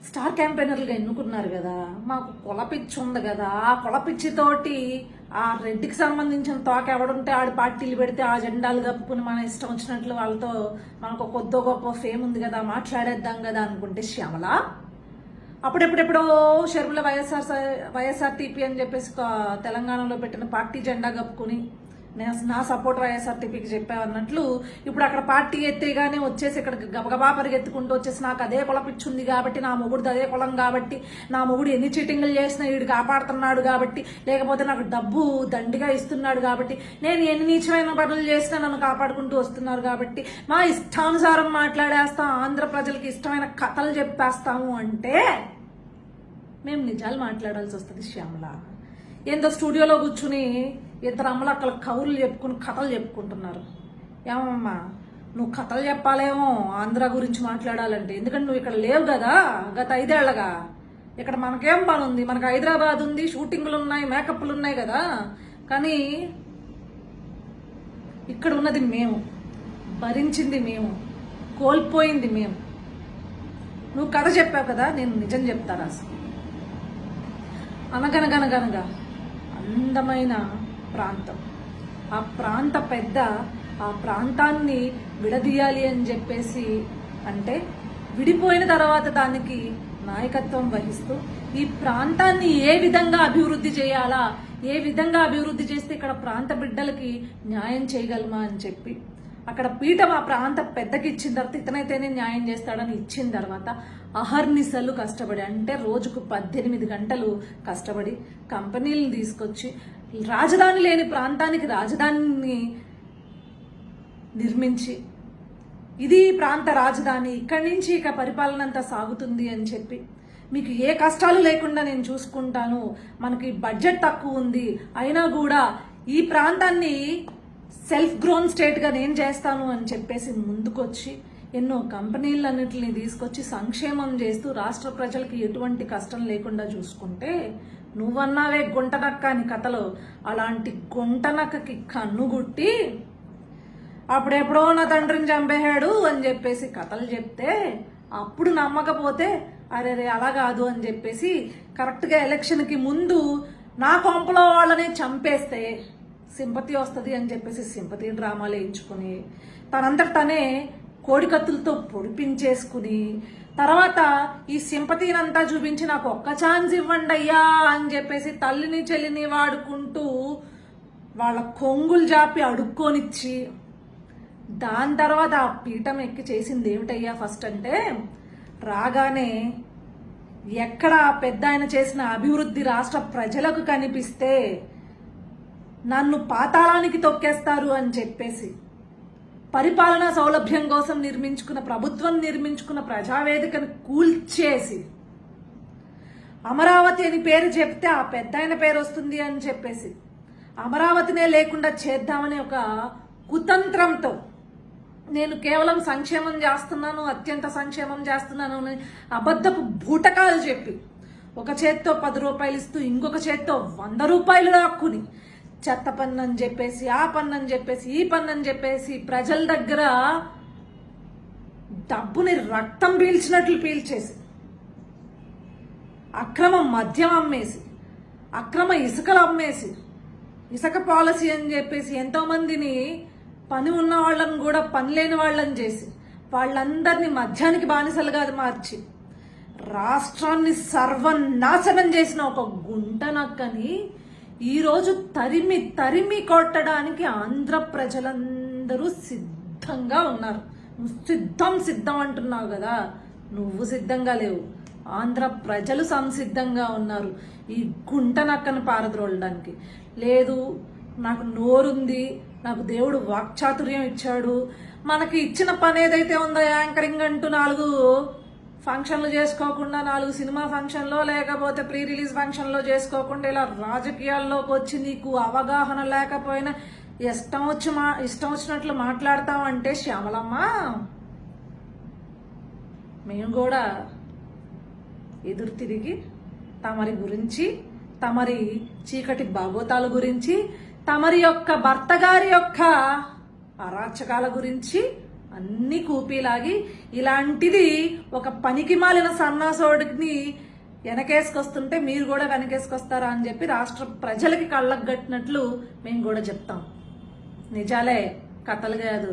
Star క్యాంపెయినర్లుగా ఎన్నుకున్నారు కదా. మాకు కులపిచ్చి ఉంది కదా. ఆ కులపిచ్చితోటి ఆ రెడ్డికి సంబంధించిన తోక ఎవడుంటే ఆడి పార్టీలు పెడితే ఆ జెండాలు కప్పుకుని మన ఇష్టం వచ్చినట్లు వాళ్ళతో మనకు కొద్దో గొప్ప ఫేమ్ ఉంది కదా మాట్లాడేద్దాం కదా అనుకుంటే శ్యామల? అప్పుడెప్పుడెప్పుడో షర్మిల వైఎస్ఆర్ వైఎస్ఆర్టీపీ అని చెప్పేసి తెలంగాణలో పెట్టిన పార్టీ జెండా కప్పుకుని నేను నా సపోర్ట్ వైఎస్ఆర్టీపీకి చెప్పావు అన్నట్లు ఇప్పుడు అక్కడ పార్టీ ఎత్తేగానే వచ్చేసి ఇక్కడ గబగబా పరిగెత్తుకుంటూ వచ్చేసి నాకు అదే కులపిచ్చుంది కాబట్టి నా మొగుడు అదే కులం కాబట్టి నా మొగుడు ఎన్ని చీటింగ్లు చేసినా వీడు కాపాడుతున్నాడు కాబట్టి లేకపోతే నాకు డబ్బు దండిగా ఇస్తున్నాడు కాబట్టి నేను ఎన్ని నీచమైన పనులు చేసినా నన్ను కాపాడుకుంటూ వస్తున్నారు కాబట్టి మా ఇష్టానుసారం మాట్లాడేస్తాం ఆంధ్ర ప్రజలకి ఇష్టమైన కథలు చెప్పేస్తాము అంటే మేము నిజాలు మాట్లాడాల్సి వస్తుంది శ్యామల. ఏందో స్టూడియోలో కూర్చుని ఇద్దరు అమ్మలు అక్కడ కౌరులు చెప్పుకుని కథలు చెప్పుకుంటున్నారు. ఏమమ్మా నువ్వు కథలు చెప్పాలేమో ఆంధ్ర గురించి మాట్లాడాలంటే. ఎందుకంటే నువ్వు ఇక్కడ లేవు కదా గత ఐదేళ్ళగా. ఇక్కడ మనకేం పని ఉంది మనకు హైదరాబాద్ ఉంది షూటింగ్లు ఉన్నాయి మేకప్లు ఉన్నాయి కదా. కానీ ఇక్కడ ఉన్నది మేము. భరించింది మేము. కోల్పోయింది మేము. నువ్వు కథ చెప్పావు కదా నేను నిజం చెప్తాను అసలు అనగనగనగనగా. అందమైన ప్రాంతం. ఆ ప్రాంత పెద్ద ఆ ప్రాంతాన్ని విడదీయాలి అని చెప్పేసి అంటే విడిపోయిన తర్వాత దానికి నాయకత్వం వహిస్తూ ఈ ప్రాంతాన్ని ఏ విధంగా అభివృద్ధి చేయాలా ఏ విధంగా అభివృద్ధి చేస్తే ఇక్కడ ప్రాంత బిడ్డలకి న్యాయం చేయగలమా అని చెప్పి అక్కడ పీఠం ఆ ప్రాంత పెద్దకి ఇచ్చిన తర్వాత ఇతనైతేనే న్యాయం చేస్తాడని ఇచ్చిన తర్వాత అహర్నిశలు కష్టపడి అంటే రోజుకు పద్దెనిమిది గంటలు కష్టపడి కంపెనీలను తీసుకొచ్చి రాజధాని లేని ప్రాంతానికి రాజధానిని నిర్మించి ఇది ప్రాంత రాజధాని ఇక్కడి నుంచి ఇక పరిపాలన అంతా సాగుతుంది అని చెప్పి మీకు ఏ కష్టాలు లేకుండా నేను చూసుకుంటాను మనకి బడ్జెట్ తక్కువ ఉంది అయినా కూడా ఈ ప్రాంతాన్ని సెల్ఫ్ గ్రోన్ స్టేట్గా నేను చేస్తాను అని చెప్పేసి ముందుకొచ్చి ఎన్నో కంపెనీలన్నింటినీ తీసుకొచ్చి సంక్షేమం చేస్తూ రాష్ట్ర ప్రజలకి ఎటువంటి కష్టం లేకుండా చూసుకుంటే నువ్వన్నావే గుంటనక్క అని కథలో అలాంటి గుంటనక్కకి కన్నుగుట్టి అప్పుడెప్పుడో నా తండ్రిని చంపేశాడు అని చెప్పేసి కథలు చెప్తే అప్పుడు నమ్మకపోతే అరే రే అలా కాదు అని చెప్పేసి కరెక్ట్గా ఎలక్షన్కి ముందు నా కొంపలో వాళ్ళని చంపేస్తే సింపతి వస్తుంది అని చెప్పేసి సింపతి డ్రామాలు వేయించుకుని తనంతట తనే కోడికత్తులతో పొడిపించేసుకుని తర్వాత ఈ సింపతినంతా చూపించి నాకు ఒక్క ఛాన్స్ ఇవ్వండి అయ్యా అని చెప్పేసి తల్లిని చెల్లిని వాడుకుంటూ వాళ్ళ కొంగులు జాపి అడుక్కొనిచ్చి దాని తర్వాత ఆ పీఠం ఎక్కి చేసింది ఏమిటయ్యా ఫస్ట్ అంటే రాగానే ఎక్కడ పెద్ద ఆయన చేసిన అభివృద్ధి రాష్ట్ర ప్రజలకు కనిపిస్తే నన్ను పాతాళానికి తొక్కేస్తారు అని చెప్పేసి పరిపాలనా సౌలభ్యం కోసం నిర్మించుకున్న ప్రభుత్వం నిర్మించుకున్న ప్రజావేదికను కూల్చేసి అమరావతి అని పేరు చెప్తే ఆ పెద్ద ఆయన పేరు వస్తుంది అని చెప్పేసి అమరావతినే లేకుండా చేద్దామనే ఒక కుతంత్రంతో నేను కేవలం సంక్షేమం చేస్తున్నాను అత్యంత సంక్షేమం చేస్తున్నాను అని అబద్ధపు బూటకాలు చెప్పి ఒక చేత్తో పది రూపాయలు ఇస్తూ ఇంకొక చేత్తో వంద రూపాయలు దాక్కుని చెత్త పన్ను అని చెప్పేసి ఆ పన్ను అని చెప్పేసి ఈ పన్ను అని చెప్పేసి ప్రజల దగ్గర డబ్బుని రక్తం పీల్చినట్లు పీల్చేసి అక్రమ మద్యం అమ్మేసి అక్రమ ఇసుకలు అమ్మేసి ఇసుక పాలసీ అని చెప్పేసి ఎంతోమందిని పని ఉన్న వాళ్ళని కూడా పని లేని వాళ్ళని చేసి వాళ్ళందరినీ మద్యానికి బానిసలుగా మార్చి రాష్ట్రాన్ని సర్వనాశనం చేసిన ఒక గుంట నక్కని ఈరోజు తరిమి తరిమి కొట్టడానికి ఆంధ్ర ప్రజలందరూ సిద్ధంగా ఉన్నారు. సిద్ధం సిద్ధం అంటున్నావు కదా. నువ్వు సిద్ధంగా లేవు. ఆంధ్ర ప్రజలు సంసిద్ధంగా ఉన్నారు. ఈ గుంట నక్కను పారద్రోలడానికి. లేదు నాకు నోరుంది నాకు దేవుడు వాక్చాతుర్యం ఇచ్చాడు. మనకి ఇచ్చిన పని ఏదైతే ఉందో యాంకరింగ్ అంటూ నాలుగు ఫంక్షన్లు చేసుకోకుండా నాలుగు సినిమా ఫంక్షన్లో లేకపోతే ప్రీ రిలీజ్ ఫంక్షన్లో చేసుకోకుండా ఇలా రాజకీయాల్లోకి వచ్చి నీకు అవగాహన లేకపోయినా ఇష్టం వచ్చి మా ఇష్టం వచ్చినట్లు మాట్లాడతామంటే శ్యామలమ్మ. మేము కూడా ఎదురు తిరిగి తమరి గురించి తమరి చీకటి భాగోతాల గురించి తమరి యొక్క భర్త గారి యొక్క అరాచకాల గురించి అన్ని కూపీలాగి ఇలాంటిది ఒక పనికి మాలిన సన్నాసోడిని వెనకేసుకొస్తుంటే మీరు కూడా వెనకేసుకొస్తారా అని చెప్పి రాష్ట్ర ప్రజలకి కళ్ళకు కట్టినట్లు మేము కూడా చెప్తాం. నిజాలే కథలు కాదు.